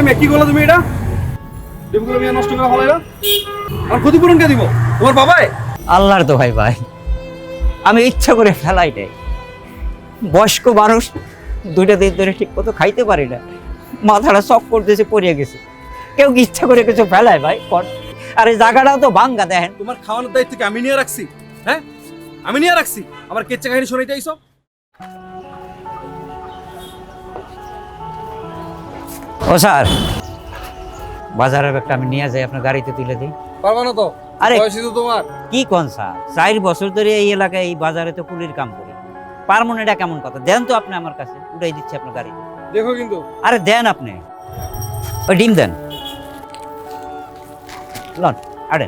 এই মেয়ে কি করল তুমি এটা? ডিমগুলো মেয়ে নষ্ট করে ফেলাইলা? আর ক্ষতিপূরণ কে দিব? তোমার বাবাই? আল্লাহর তো ভাই। ভাই আমি ইচ্ছা করে ফেলাই দেয় বয়স্ক মানুষ দুইটা দিন ধরে ঠিক মতো খাইতে পারি না। মাথাটা শখ করতেছে পড়িয়ে গেছে। কেউ কি ইচ্ছা করে কিছু ফেলায় ভাই? আর এই জায়গাটাও তো ভাঙ্গা দেখেন। তোমার খাওয়ানোর দায়িত্ব আমি নিয়ে রাখছি? হ্যাঁ? আমি নিয়ে রাখছি। আমার কেচ্চা কাহিনী শোনাইতে আইসো। ও স্যার। বাজারের ব্যাগটা আমি নিয়ে যাই আপনার গাড়িতে তুলে দিই। পারবা না তো? আরে তো তোমার। কি কোন স্যার? চার বছর ধরে এই এলাকায় এই বাজারে তো কুলির কাম করি। পারমন এটা কেমন কথা? দেন তো আপনি আমার কাছে উঠাই দিচ্ছি আপনার গাড়ি। দেখো কিন্তু। আরে দেন আপনি। ওই ডিম দেন। লন আরে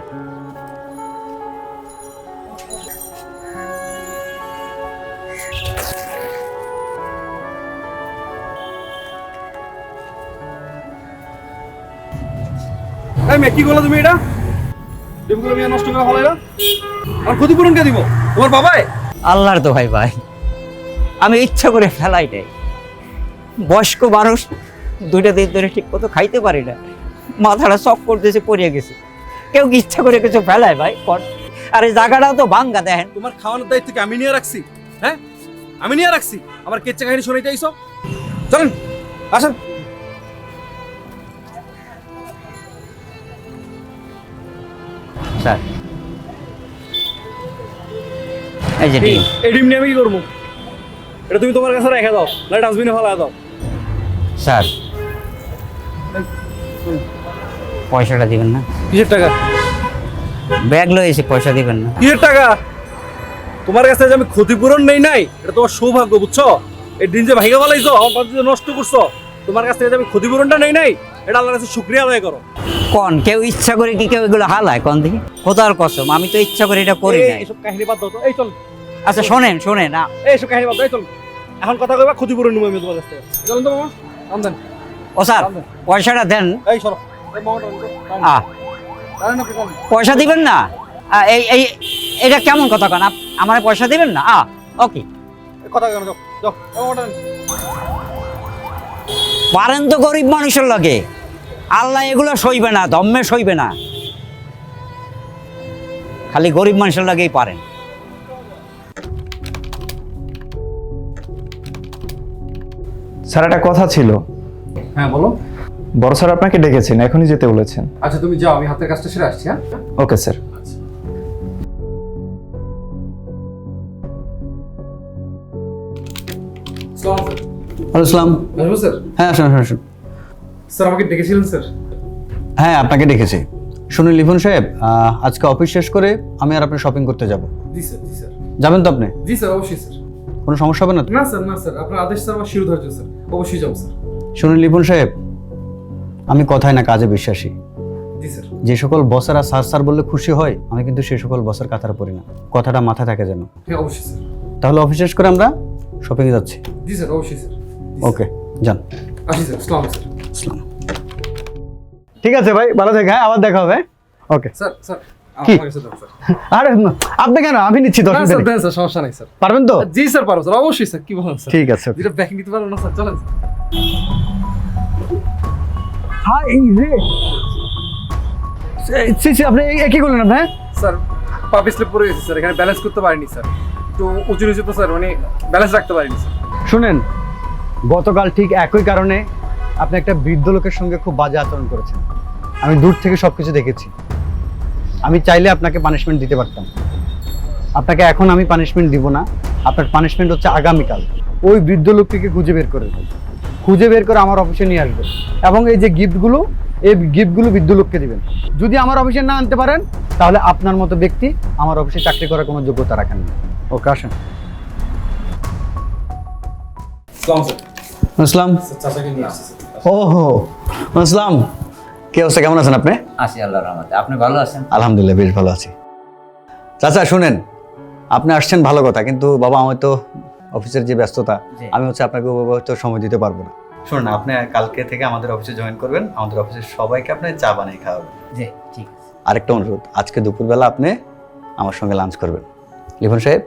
মেয়ে কি করল তুমি এটা? ডিমগুলো মেয়ে নষ্ট করে ফেলাইলা? ক্ষতিপূরণ কে দিব? তোমার বাবাই? আল্লাহর তো ভাই। ভাই আমি ইচ্ছা করে ফেলাই নাই। বয়স্ক মানুষ দুইটা দিন ধরে ঠিক মতো খাইতে পারি না। মাথাটা শখ করতেছে পড়িয়ে গেছে। কেউ কি ইচ্ছা করে কিছু ফেলায় ভাই? কর। আর এই জায়গাটাও তো ভাঙ্গা দেখেন। তোমার খাওয়ানোর দায়িত্ব কি আমি নিয়ে রাখছি? হ্যাঁ? আমি নিয়ে রাখছি? আমার কেচ্চা কাহিনী শোনাইতে আইসো? চলেন আসেন। স্যার। এই যে ডিম। এই ডিম নিয়ে আমি কি করব? এটা তুমি তোমার কাছে রেখে দাও না ডাস্টবিনে ফেলা দাও। স্যার পয়সাটা দিবেন না। কিসের টাকা? ব্যাগ লয়েছি পয়সা দিবেন না। কিসের টাকা? তোমার কাছে যে আমি ক্ষতিপূরণ নেই নাই এটা তোমার সৌভাগ্য বুঝছ? এই দিন যে ভাইগা ফেলাইছো আমার নষ্ট করছ তোমার কাছ থেকে যে আমি ক্ষতিপূরণটা নেই নাই এটা আল্লাহর কাছে শুক্রিয়া আদায় করো। কোন? কেউ ইচ্ছা করে কি কেউ এগুলো হালায়? কোন দেখি? কোথার কসম আমি তো ইচ্ছা করে এটা করি নাই। এইসব কাহিনী বাদ দাও তো। এই চল। আচ্ছা শোনেন শোনেন এইসব কাহিনী বাদ দাও এই চল। এখন কথা কইবা ক্ষতিপূরণ নেব আমি তোমার কাছ থেকে। চলুন তো মামা আমদেন ও স্যার পয়সাটা দেন। এই সরো। পয়সা দিবেন না? এই এই এটা কেমন কথা কন? আমার পয়সা দিবেন না? আ ওকে। কথা কেন। পারেন তো গরিব মানুষের লাগে। আল্লাহ এগুলো সইবে না দম্মে সইবে না। খালি গরিব মানুষের লাগেই পারেন। স্যার একটা কথা ছিল। হ্যাঁ বলো। বড় স্যার আপনাকে ডেকেছেন এখনই যেতে বলেছেন। আচ্ছা তুমি যাও আমি হাতের কাজটা সেরে আসছি হ্যাঁ? Okay sir. ইসলাম স্যার। হ্যাঁ আসুন আসুন আসুন। স্যার আমাকে ডেকেছিলেন স্যার? হ্যাঁ আপনাকে ডেকেছি। শুনুন লিফুন সাহেব আজকে অফিস শেষ করে আমি আর আপনি শপিং করতে যাব। জি স্যার জি স্যার। যাবেন তো আপনি? জি স্যার অবশ্যই স্যার। কোনো সমস্যা হবে না না স্যার না স্যার। আপনার আদেশ স্যার আমার শিরোধার্য স্যার। অবশ্যই যাব স্যার। শুনুন লিফুন সাহেব আমি কথায় না কাজে বিশ্বাসী। জি স্যার। যে সকল বসেরা স্যার স্যার বললে খুশি হয় আমি কিন্তু সেই সকল বসের কাতারে পড়ি না। কথাটা মাথায় থাকে যেন। হ্যাঁ অবশ্যই স্যার। তাহলে অফিস শেষ করে আমরা শপিংয়ে যাচ্ছি। জি স্যার অবশ্যই স্যার। ওকে যান। আসি স্যার। সালাম স্যার। আসসালাম ঠিক আছে ভাই ভালো থেকে হ্যাঁ আবার দেখা হবে। ওকে স্যার স্যার কি? আমার কাছে দাও স্যার। আরে আপনি কেন? আমি নিচ্ছি দশ মিনিট স্যার দেন স্যার সমস্যা নাই স্যার। পারবেন তো? জি স্যার পারব স্যার অবশ্যই স্যার কি বলেন স্যার? ঠিক আছে যেটা ব্যাকিং দিতে পারব না স্যার চলেন হ্যাঁ এই রে। আপনি এ- এ করলেন আপনি? হ্যাঁ? স্যার পাপি স্লিপ পড়ে গেছে স্যার এখানে ব্যালেন্স করতে পারিনি স্যার। একটু উঁচু নিচু তো স্যার মানে ব্যালেন্স রাখতে পারিনি স্যার। শুনেন গতকাল ঠিক একই কারণে আপনি একটা বৃদ্ধ লোকের সঙ্গে খুব বাজে আচরণ করেছেন। আমি দূর থেকে সব কিছু দেখেছি। আমি চাইলে আপনাকে পানিশমেন্ট দিতে পারতাম। আপনাকে এখন আমি পানিশমেন্ট দিব না। আপনার পানিশমেন্ট হচ্ছে আগামীকাল। ওই বৃদ্ধ লোকটিকে খুঁজে বের করে দেবেন খুঁজে বের করে আমার অফিসে নিয়ে আসবেন। এবং এই যে গিফটগুলো এই গিফটগুলো বৃদ্ধ লোককে দিবেন। যদি আমার অফিসে না আনতে পারেন তাহলে আপনার মতো ব্যক্তি আমার অফিসে চাকরি করার কোনো যোগ্যতা রাখেন না। ওকে আসেন। আসসালাম ওহো আসসালাম। কি অবস্থা কেমন আছেন আপনি? আসি আল্লাহর রহমতে। আপনি ভালো আছেন? আলহামদুলিল্লাহ বেশ ভালো আছি। চাচা শুনেন আপনি আসছেন ভালো কথা কিন্তু বাবা আমার তো অফিসের যে ব্যস্ততা আমি হচ্ছে আপনাকে হয়তো সময় দিতে পারব না। শুনুন আপনি কালকে থেকে আমাদের অফিসে জয়েন করবেন আমাদের অফিসের সবাইকে আপনি চা বানিয়ে খাওয়াবেন। জি ঠিক আছে। আরেকটা অনুরোধ আজকে দুপুরবেলা আপনি আমার সঙ্গে লাঞ্চ করবেন। লিখন সাহেব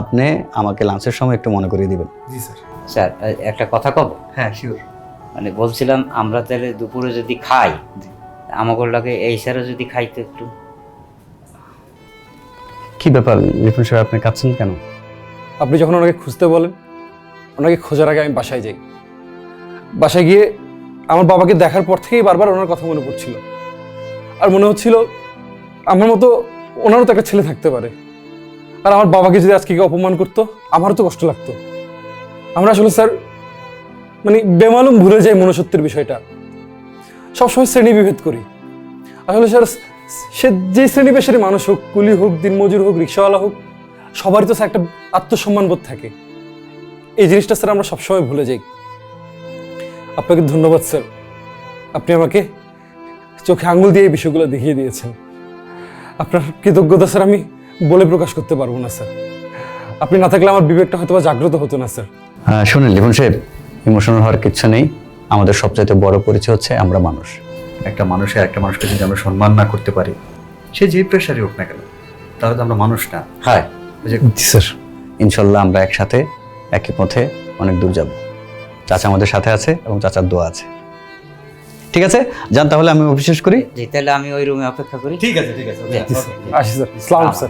আপনি আমাকে লাঞ্চের সময় একটু মনে করিয়ে দিবেন। জি স্যার। স্যার একটা কথা কব? হ্যাঁ শিওর মানে বলছিলাম আমরা তাহলে দুপুরে যদি খাই আমাকে লাগে এই সারা যদি খাইতো একটু। কি ব্যাপার রিপন সাহেব আপনি কাঁদছেন কেন? আপনি যখন ওনাকে খুঁজতে বলেন ওনাকে খোঁজার আগে আমি বাসায় যাই। বাসায় গিয়ে আমার বাবাকে দেখার পর থেকেই বারবার ওনার কথা মনে পড়ছিল। আর মনে হচ্ছিল আমার মতো ওনারও তো একটা ছেলে থাকতে পারে। আর আমার বাবাকে যদি আজকে অপমান করতো আমারও তো কষ্ট লাগতো। আমরা আসলে স্যার মানে বেমালুম ভুলে যাই মনুষ্যত্বের বিষয়টা। সবসময় শ্রেণি বিভেদ করি। আসলে স্যার, সে যে শ্রেণি পেশারই মানুষ হোক, কুলি হোক, দিনমজুর হোক, রিক্সাওয়ালা হোক, সবারই তো স্যার একটা আত্মসম্মান বোধ থাকে। এই জিনিসটা স্যার আমরা সবসময় ভুলে যাই। আপনাকে ধন্যবাদ স্যার। আপনি আমাকে চোখে আঙুল দিয়ে এই বিষয়গুলো দেখিয়ে দিয়েছেন। আপনার কৃতজ্ঞতা স্যার আমি বলে প্রকাশ করতে পারব না স্যার। আপনি না থাকলে আমার বিবেকটা হয়তো জাগ্রত হতো না স্যার। হ্যাঁ শুনেন লিখন সাহেব ইমোশনাল হওয়ার কিচ্ছু নেই। আমাদের সবচাইতে বড় পরিচয় হচ্ছে আমরা মানুষ। একটা মানুষের একটা মানুষকে যদি আমরা সম্মান না করতে পারি সে যে প্রেশারই হোক না কেন তাহলে তো আমরা মানুষ না। হ্যাঁ। স্যার। ইনশাল্লাহ আমরা একসাথে একই পথে অনেক দূর যাব। চাচা আমাদের সাথে আছে এবং চাচার দোয়া আছে। ঠিক আছে? যান তাহলে আমি অবিশ্বাস করি। যে তাহলে আমি ওই রুমে অপেক্ষা করি। ঠিক আছে ঠিক আছে। আসি স্যার। স্যার।